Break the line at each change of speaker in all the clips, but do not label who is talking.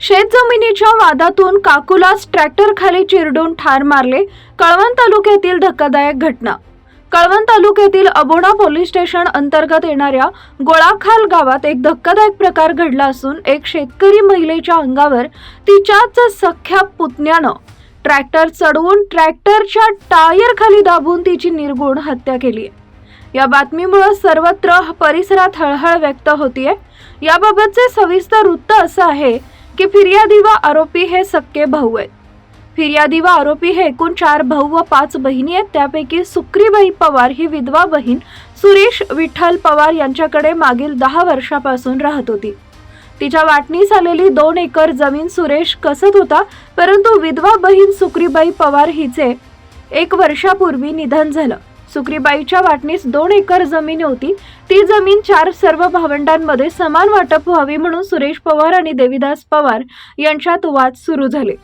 शेतजमिनीच्या वादातून काकुलास ट्रॅक्टर खाली चिरडून ठार मारले कळवण तालुक्यातील धक्कादायक घटना. कळवण तालुक्यातील अबोणा पोलीस स्टेशन अंतर्गत येणाऱ्या गोळाखाल गावात एक धक्कादायक प्रकार घडला असून एक शेतकरी महिलेच्या अंगावर तिच्याच सख्या पुतण्यानं ट्रॅक्टर चढवून ट्रॅक्टरच्या टायर खाली दाबून तिची निर्गुण हत्या केली या बातमीमुळे सर्वत्र परिसरात हळहळ व्यक्त होतीये. याबाबतचे सविस्तर वृत्त असं आहे की फिर्यादी व आरोपी हे सक्के भाऊ आहेत. फिर्यादी व आरोपी हे एकूण चार भाऊ व पाच बहिणी आहेत. त्यापैकी सुक्रीबाई पवार ही विधवा बहीण सुरेश विठ्ठल पवार यांच्याकडे मागील दहा वर्षापासून राहत होती. तिच्या वाटणीस आलेली दोन एकर जमीन सुरेश कसत होता परंतु विधवा बहीण सुक्रीबाई पवार हिचे एक वर्षापूर्वी निधन झालं. सुक्रीबाईच्या वाटणीस दोन एकर जमीन होती. ती जमीन चार सर्व भावंडांमध्ये समान वाटप व्हावी म्हणून सुरेश पवार आणि देविदास पवार यांच्यात वाद सुरू झाले.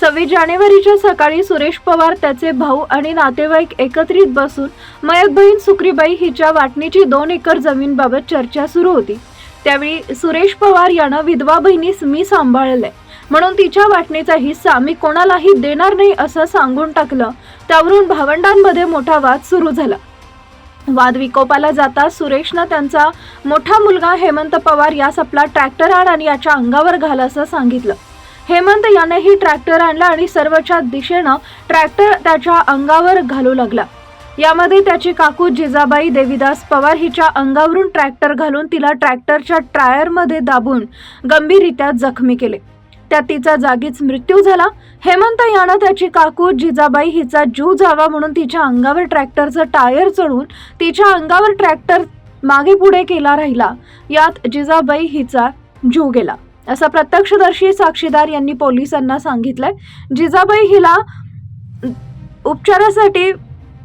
सव्वीस जानेवारीच्या सकाळी सुरेश पवार त्याचे भाऊ आणि नातेवाईक एकत्रित बसून मयत बहीण सुक्रीबाई हिच्या वाटणीची दोन एकर जमीनबाबत चर्चा सुरू होती. त्यावेळी सुरेश पवार यानं विधवा बहिणीस मी सांभाळलंय. म्हणून तिच्या वाटणीचा हिस्सा मी कोणालाही देणार नाही असं सांगून टाकलं. त्यावरून भावंडांमध्ये मोठा वाद सुरू झाला. वाद विकोपाला जाता सुरेशनं त्यांचा मोठा मुलगा हेमंत पवार यास आपला ट्रॅक्टर आण आणि याच्या अंगावर घाल असं सांगितलं. हेमंत यानेही ट्रॅक्टर आणला आणि सर्वच्या दिशेनं ट्रॅक्टर त्याच्या अंगावर घालू लागला. यामध्ये त्याची काकू जिजाबाई देवीदास पवार हिच्या अंगावरून ट्रॅक्टर घालून तिला ट्रॅक्टरच्या टायरमध्ये दाबून गंभीररित्या जखमी केले. त्यात तिचा जागीच मृत्यू झाला. हेमंत यानं त्याची काकू जिजाबाई हिचा जीव जावा म्हणून तिच्या अंगावर ट्रॅक्टरचं टायर चढून तिच्या अंगावर ट्रॅक्टर मागे पुढे केला राहिला. यात जिजाबाई हिचा जीव गेला. असं प्रत्यक्षदर्शी साक्षीदार यांनी पोलिसांना सांगितलंय. जिजाबाई हिला उपचारासाठी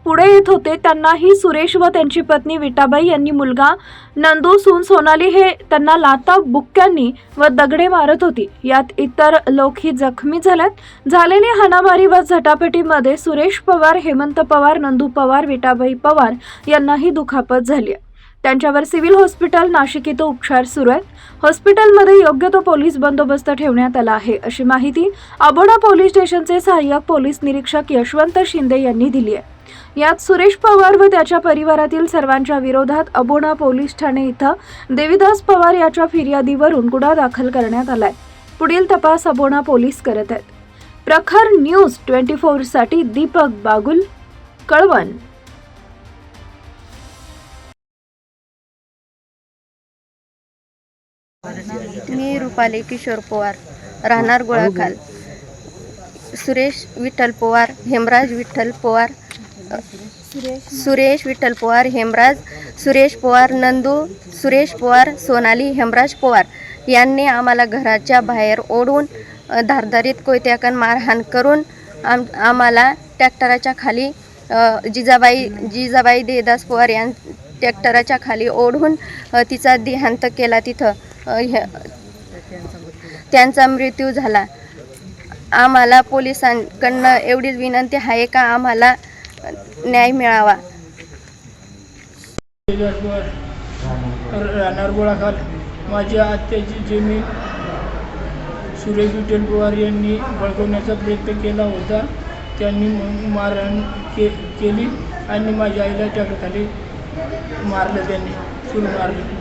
पुढे येत होते त्यांनाही सुरेश व त्यांची पत्नी विटाबाई यांनी मुलगा नंदू सून सोनाली हे त्यांना लाता बुक्क्यांनी व दगडे मारत होती. यात इतर लोकही जखमी झाल्यात. झालेली हाणामारी व झटापटीमध्ये सुरेश पवार हेमंत पवार नंदू पवार विटाबाई पवार यांनाही दुखापत झाली आहे. त्यांच्यावर सिव्हिल हॉस्पिटल नाशिक इथं उपचार सुरू आहेत हॉस्पिटलमध्ये योग्य तो पोलीस बंदोबस्त ठेवण्यात आला आहे अशी माहिती अबोडा पोलीस स्टेशनचे सहाय्यक पोलीस निरीक्षक यशवंत शिंदे यांनी दिली आहे. यात सुरेश पवार व त्याच्या परिवारातील सर्वांच्या विरोधात अबोडा पोलीस ठाणे इथं देविदास पवार याच्या फिर्यादीवरून गुन्हा दाखल करण्यात आलाय. पुढील तपास अबोडा पोलीस करत आहेत. प्रखर न्यूज ट्वेंटी साठी दीपक बागुल कळवण.
मी रुपाली किशोर पवार राहणार गोळाखाल. सुरेश विठ्ठल पवार हेमराज विठ्ठल पवार सुरेश विठ्ठल पवार हेमराज सुरेश पवार नंदू सुरेश पवार सोनाली हेमराज पवार यांनी आम्हाला घराच्या बाहेर ओढून धारधारीत कोयत्याकन मारहाण करून आम आम्हाला ट्रॅक्टराच्या खाली जिजाबाई जिजाबाई देदास पवार यां ट्रॅक्टराच्या खाली ओढून तिचा देहांत केला तिथं त्यांचा मृत्यू झाला. आम्हाला पोलिसांकडनं एवढीच विनंती आहे का? आम्हाला न्याय मिळावा.
राहणार गोळाखाल माझ्या आत्याची जमीन सुरेश विठ्ठल पवार यांनी बळकवण्याचा प्रयत्न केला होता. त्यांनी मारण मारहाण के केली आणि माझ्या आईला त्याखाली मारलं त्यांनी. सुरू मारलं.